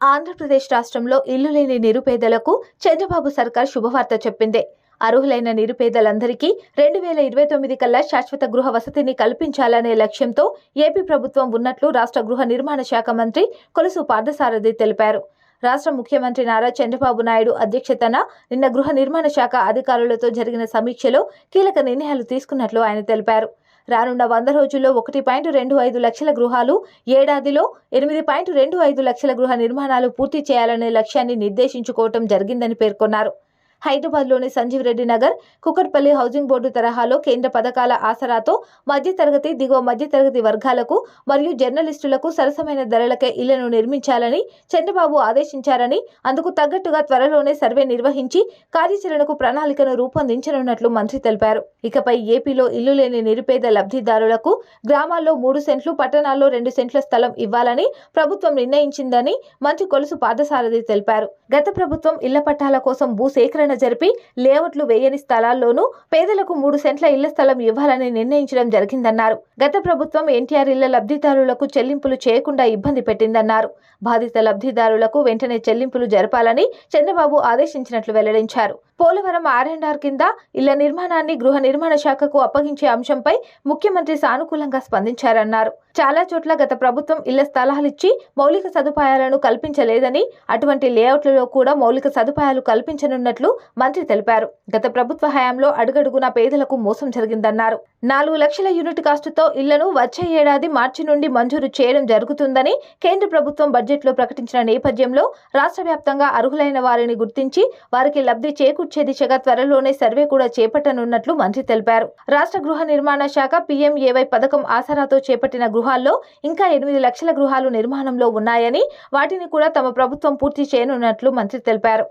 ఆంధ్రప్రదేశ్ రాష్ట్రంలో ఇల్లు లేని నిరుపేదలకు చంద్రబాబు సర్కార్ శుభవార్త చెప్పింది. అర్హులైన నిరుపేదలందరికీ రెండు వేల ఇరవై తొమ్మిది కల్లా శాశ్వత గృహ వసతిని కల్పించాలనే లక్ష్యంతో ఏపీ ప్రభుత్వం ఉన్నట్లు రాష్ట్ర గృహ నిర్మాణ శాఖ మంత్రి కొలుసు పార్థసారథి తెలిపారు. రాష్ట్ర ముఖ్యమంత్రి నారా చంద్రబాబు నాయుడు అధ్యక్షతన నిన్న గృహ నిర్మాణ శాఖ అధికారులతో జరిగిన సమీక్షలో కీలక నిర్ణయాలు తీసుకున్నట్లు ఆయన తెలిపారు. రానున్న వంద రోజుల్లో ఒకటి పాయింట్ రెండు ఐదు లక్షల గృహాలు ఏడాదిలో ఎనిమిది పాయింట్ రెండు ఐదు లక్షల గృహ నిర్మాణాలు పూర్తి చేయాలనే లక్ష్యాన్ని నిర్దేశించుకోవటం జరిగిందని పేర్కొన్నారు. హైదరాబాద్లోని సంజీవ్ రెడ్డి నగర్ కుకట్పల్లి హౌసింగ్ బోర్డు తరహాలో కేంద్ర పథకాల ఆసరాతో మధ్యతరగతి దిగువ మధ్యతరగతి వర్గాలకు మరియు జర్నలిస్టులకు సరసమైన ధరలకే ఇళ్ళను నిర్మించాలని చంద్రబాబు ఆదేశించారని అందుకు తగ్గట్టుగా త్వరలోనే సర్వే నిర్వహించి కార్యాచరణకు ప్రణాళికను రూపొందించనున్నట్లు మంత్రి తెలిపారు. ఇకపై ఏపీలో ఇల్లు లేని నిరుపేద లబ్ధిదారులకు గ్రామాల్లో మూడు సెంట్లు పట్టణాల్లో రెండు సెంట్ల స్థలం ఇవ్వాలని ప్రభుత్వం నిర్ణయించిందని మంత్రి కొలుసు పాదసారథి తెలిపారు. గత ప్రభుత్వం ఇళ్ళ పట్టాల కోసం భూ సేకరణ జరిపి లేఅవుట్లు వేయని స్థలాల్లోనూ పేదలకు మూడు సెంట్ల ఇళ్ళ స్థలం ఇవ్వాలని నిర్ణయించడం జరిగిందన్నారు. గత ప్రభుత్వం ఎన్టీఆర్ ఇళ్ళ లబ్ధిదారులకు చెల్లింపులు చేయకుండా ఇబ్బంది పెట్టిందన్నారు. బాధిత లబ్ధిదారులకు వెంటనే చెల్లింపులు జరపాలని చంద్రబాబు ఆదేశించినట్లు వెల్లడించారు. పోలవరం ఆర్ అండ్ ఆర్ కింద ఇళ్ళ నిర్మాణాన్ని గృహ నిర్మాణ శాఖకు అప్పగించే అంశంపై ముఖ్యమంత్రి సానుకూలంగా స్పందించారన్నారు. చాలా చోట్ల గత ప్రభుత్వం ఇళ్ళ స్థలాలిచ్చి మౌలిక సదుపాయాలను కల్పించలేదని అటువంటి లేఅవుట్లలో కూడా మౌలిక సదుపాయాలు కల్పించనున్నట్లు మంత్రి తెలిపారు. గత ప్రభుత్వ హయాంలో అడుగడుగునా పేదలకు మోసం జరిగిందన్నారు. నాలుగు లక్షల యూనిట్ కాస్టుతో ఇళ్ళను వచ్చే ఏడాది మార్చి నుండి మంజూరు చేయడం జరుగుతుందని కేంద్ర ప్రభుత్వం బడ్జెట్లో ప్రకటించిన నేపథ్యంలో రాష్ట్ర వ్యాప్తంగా అర్హులైన వారిని గుర్తించి వారికి లబ్ధి చేకూర్చే దిశగా త్వరలోనే సర్వే కూడా చేపట్టనున్నట్లు మంత్రి తెలిపారు. రాష్ట్ర గృహ నిర్మాణ శాఖ పీఎంఏవై పథకం ఆసరాతో చేపట్టిన గృహాల్లో ఇంకా ఎనిమిది లక్షల గృహాలు నిర్మాణంలో ఉన్నాయని వాటిని కూడా తమ ప్రభుత్వం పూర్తి చేయనున్నట్లు మంత్రి తెలిపారు.